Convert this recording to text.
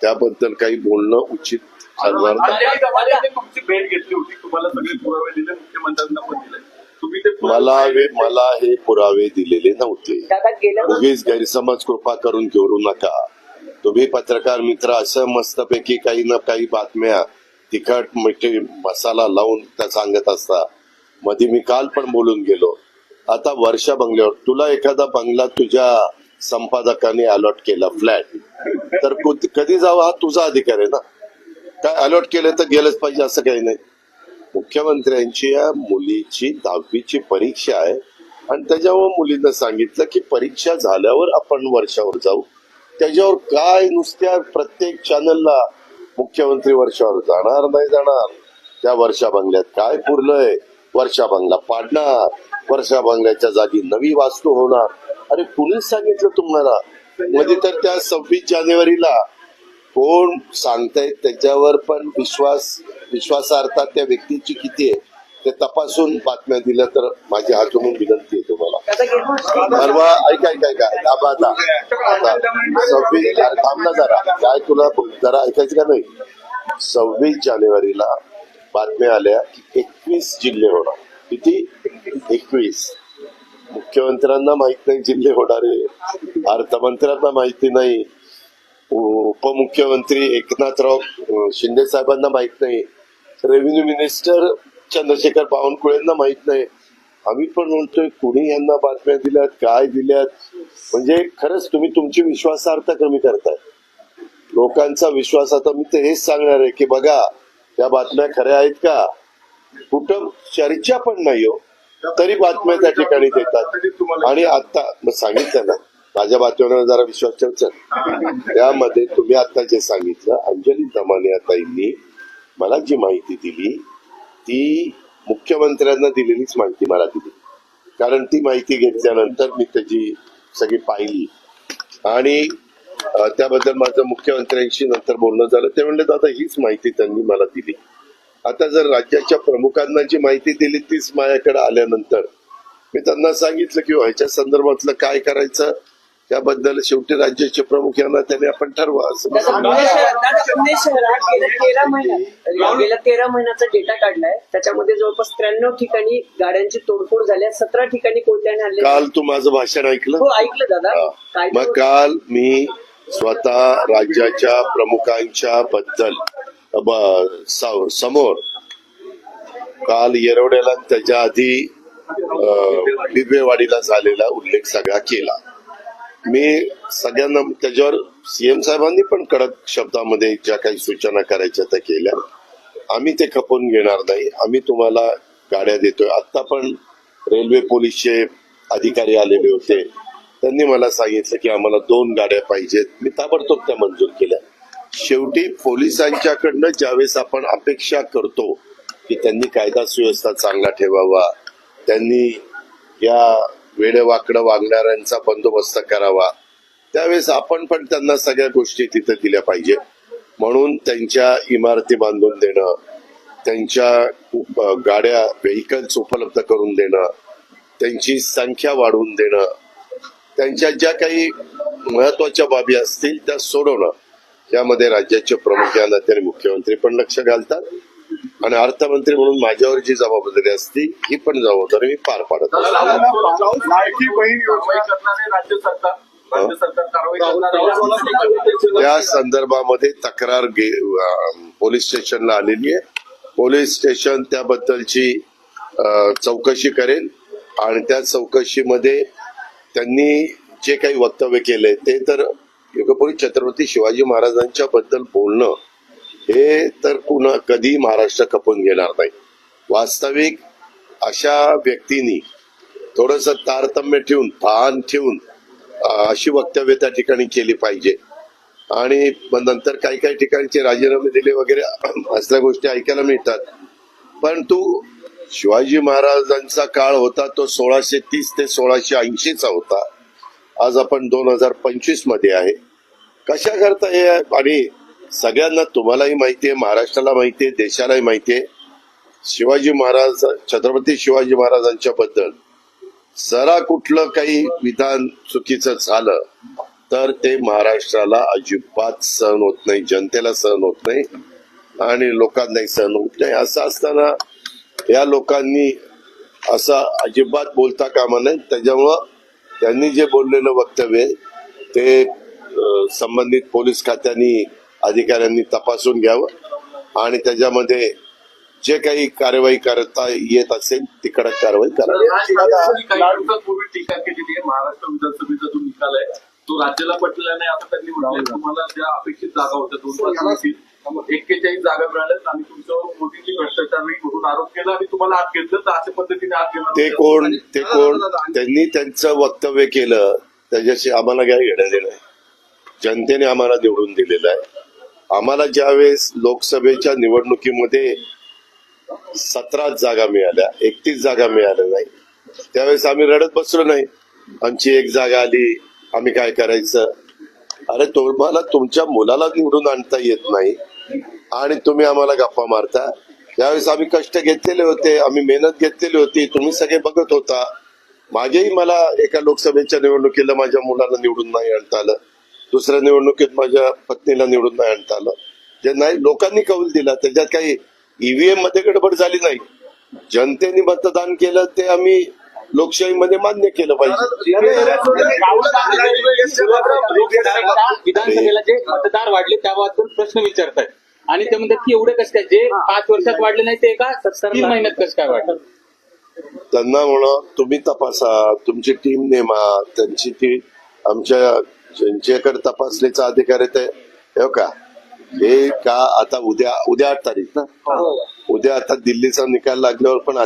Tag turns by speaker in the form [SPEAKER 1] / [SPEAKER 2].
[SPEAKER 1] त्याबद्दल काही बोलणं उचित ठरणार नाही.
[SPEAKER 2] तुमची भेट घेतली होती. तुम्हाला सगळे पुरावे दिले मुख्यमंत्र्यांना पण दिले. तुम्ही ते पुरावे-
[SPEAKER 1] मला हे- मला हे पुरावे दिलेले नव्हते. उगीच गैरसमज कृपा करून घेऊ नका. तुम्ही पत्रकार मित्र असं मस्तपैकी काही ना काही बातम्या तिखट मिठी मसाला लावून त्या सांगत असता. मध्ये मी काल पण बोलून गेलो. आता वर्षा बंगल्यावर तुला एखादा बंगला तुझ्या संपादकाने अलॉट केला फ्लॅट तर कधी जावा हा तुझा अधिकार आहे ना? काय अलॉट केलं तर गेलंच पाहिजे असं काही नाही. मुख्यमंत्र्यांची या मुलीची दहावीची परीक्षा आहे आणि त्याच्यावर मुलीनं सांगितलं की परीक्षा झाल्यावर आपण वर्षावर जाऊ. त्याच्यावर काय नुसत्या प्रत्येक चॅनलला मुख्यमंत्री वर्षावर जाणार नाही जाणार. त्या वर्षा बंगल्यात काय पुरलंय? वर्षा बंगला पाडणार. वर्षा बंगल्याच्या जागी नवी वास्तू होणार. अरे कुणीच सांगितलं तुम्हाला? मध्ये तर त्या सव्वीस जानेवारीला कोण सांगतायत त्याच्यावर पण विश्वास विश्वासार्हता त्या व्यक्तीची किती आहे ते तपासून बातम्या दिल्या तर माझी हातून विनंती आहे तुम्हाला. परवा ऐका ऐका ऐका. दाबा आता. आता सव्वीस अरे थांब ना जरा. काय तुला जरा ऐकायचं का नाही? सव्वीस जानेवारीला बातम्या आल्या की एकवीस जिल्हे होणार. किती? एकवीस. मुख्यमंत्र्यांना माहीत नाही जिल्हे होणारे अर्थमंत्र्यांना माहिती नाही उपमुख्यमंत्री एकनाथराव शिंदे साहेबांना माहीत नाही रेव्हेन्यू मिनिस्टर चंद्रशेखर बावनकुळेंना माहीत नाही. आम्ही पण म्हणतोय कुणी यांना बातम्या दिल्यात काय दिल्यात? म्हणजे खरंच तुम्ही तुमची विश्वासार्हता कमी करताय. लोकांचा विश्वास आता मी तर हेच सांगणार आहे की बघा त्या बातम्या खऱ्या आहेत का? कुठं चर्चा पण नाही हो. तरी बातम्या त्या ठिकाणी देतात. आणि आता मग सांगितलं ना माझ्या बातम्यांवर जरा विश्वास ठेवचा. त्यामध्ये तुम्ही आता जे सांगितलं अंजली दमाने ताईंनी मला जी माहिती दिली ती मुख्यमंत्र्यांना दिलेलीच माहिती मला दिली. कारण ती माहिती घेतल्यानंतर मी त्याची सगळी पाहिली. आणि त्याबद्दल माझं मुख्यमंत्र्यांशी नंतर बोलणं झालं. ते म्हणले दादा हीच माहिती त्यांनी मला दिली. आता जर राज्याच्या प्रमुखांना जी माहिती दिली तीच माझ्याकडे आल्यानंतर मी त्यांना सांगितलं की ह्याच्या संदर्भातलं काय करायचं? त्याबद्दल शेवटी राज्याचे प्रमुख यांना त्याने आपण ठरवा असं
[SPEAKER 3] गेल्या तेरा महिन्याचा डेटा काढलाय. त्याच्यामध्ये जवळपास त्र्याण्णव ठिकाणी गाड्यांची तोडफोड झाली सतरा ठिकाणी हल्ले
[SPEAKER 1] काल तू माझं भाषण ऐकलं?
[SPEAKER 3] हो ऐकलं दादा.
[SPEAKER 1] हा. मग काल मी स्वतः राज्याच्या प्रमुखांच्या बद्दल समोर काल येरवड्याला त्याच्या आधी अं, बिबेवाडीला झालेला उल्लेख सगळा केला. मी सगळ्यांना त्याच्यावर सीएम साहेबांनी पण कडक शब्दामध्ये ज्या काही सूचना करायच्या त्या केल्या. आम्ही ते खपवून घेणार नाही. आम्ही तुम्हाला गाड्या देतोय. आता पण रेल्वे पोलीसचे अधिकारी आलेले होते. त्यांनी मला सांगितलं की आम्हाला दोन गाड्या पाहिजेत. मी ताबडतोब त्या मंजूर केल्या. शेवटी पोलिसांच्याकडनं ज्यावेळेस आपण अपेक्षा करतो की त्यांनी कायदा सुव्यवस्था चांगला ठेवावा त्यांनी या वेडेवाकडं वागणाऱ्यांचा बंदोबस्त करावा त्यावेळेस आपण पण त्यांना सगळ्या गोष्टी तिथं दिल्या पाहिजे. म्हणून त्यांच्या इमारती बांधून देणं त्यांच्या गाड्या व्हेकल्स उपलब्ध करून देणं त्यांची संख्या वाढवून देणं त्यांच्या ज्या काही महत्त्वाच्या बाबी असतील त्या सोडवणं. यामध्ये राज्याचे प्रमुख या नात्याने मुख्यमंत्री पण लक्ष घालतात आणि अर्थमंत्री म्हणून माझ्यावर जी जबाबदारी असते ही पण जबाबदारी मी पार पाडत असतो त्या संदर्भामध्ये तक्रार पोलीस स्टेशनला आलेली आहे पोलीस स्टेशन त्याबद्दलची चौकशी करेल आणि त्या चौकशीमध्ये त्यांनी जे काही वक्तव्य केले ते तर युगपुरी छत्रपती शिवाजी महाराजांच्या बद्दल बोलणं हे तर पुन्हा कधी महाराष्ट्र खपून घेणार नाही. वास्तविक अशा व्यक्तींनी थोडस तारतम्य ठेवून भान ठेवून अशी वक्तव्य त्या ठिकाणी केली पाहिजे. आणि नंतर काही काही ठिकाणचे राजीनामे दिले वगैरे असल्या गोष्टी ऐकायला मिळतात. परंतु शिवाजी महाराजांचा काळ होता तो सोळाशे तीस ते सोळाशे ऐंशीचा होता. आज आपण दोन हजार पंचवीसमध्ये आहे. कशा करता हे आणि सगळ्यांना तुम्हालाही माहिती आहे महाराष्ट्राला माहिती आहे देशालाही माहिती आहे. शिवाजी महाराज छत्रपती शिवाजी महाराजांच्या बद्दल जरा कुठलं काही विधान चुकीचं झालं तर ते महाराष्ट्राला अजिबात सहन होत नाही जनतेला सहन होत नाही आणि लोकांनाही सहन होत नाही. असं असताना या लोकांनी असं अजिबात बोलता कामा नये. त्याच्यामुळं त्यांनी जे बोललेलं वक्तव्य ते संबंधित पोलीस खात्यांनी अधिकाऱ्यांनी तपासून घ्यावं आणि त्याच्यामध्ये जे काही कारवाई करता येत असेल ती कडक कारवाई करा
[SPEAKER 2] दिवसांपूर्वी टीका केलेली आहे. महाराष्ट्र विधानसभेचा जो निकाल आहे तो राज्याला पटलेला नाही असं त्यांनी म्हटलंय. तुम्हाला ज्या अपेक्षित जागा होत्या दोन एक्केचाळीस जागा मिळाल्यात आणि तुमच्यावर मोदींनी भ्रष्टाचार नाही म्हणून आरोप केला आणि तुम्हाला आत घेतलं तर अशा पद्धतीने आत घेणार
[SPEAKER 1] ते कोण ते कोण त्यांनी त्यांचं वक्तव्य केलं. त्याच्याशी आम्हाला काय घेणं देणं आहे जनतेने आम्हाला निवडून दिलेलं आहे. आम्हाला ज्यावेळेस लोकसभेच्या निवडणुकीमध्ये सतरा जागा मिळाल्या एकतीस जागा मिळाल्या नाही त्यावेळेस आम्ही रडत बसलो नाही. आमची एक जागा आली आम्ही काय करायचं? अरे तुम्हाला तुमच्या मुलाला निवडून आणता येत नाही आणि तुम्ही आम्हाला गप्पा मारता. त्यावेळेस आम्ही कष्ट घेतलेले होते आम्ही मेहनत घेतलेली होती तुम्ही सगळे बघत होता. मागेही मला एका लोकसभेच्या निवडणुकीला माझ्या मुलाला निवडून नाही आणता आलं. दुसऱ्या निवडणुकीत माझ्या पत्नीला निवडून नाही आणता आलं. जे नाही लोकांनी कौल दिला. त्याच्यात काही ईव्हीएममध्ये गडबड झाली नाही. जनतेने मतदान केलं ते आम्ही लोकशाहीमध्ये मान्य केलं पाहिजे.
[SPEAKER 4] विधानसभेला जे मतदार वाढले त्याबद्दल प्रश्न विचारतायत. आणि ते म्हणतात की एवढे कसं काय? जे पाच वर्षात वाढले नाही ते एका तीन महिन्यात कसं काय वाढलं?
[SPEAKER 1] त्यांना म्हणून तुम्ही तपासा तुमची टीम नेमा त्यांची ती आमच्या ज्यांच्याकडे तपासणीचा अधिकार आहे ते हे का? हे का आता उद्या उद्या आठ तारीख ना? उद्या आता दिल्लीचा निकाल लागल्यावर पण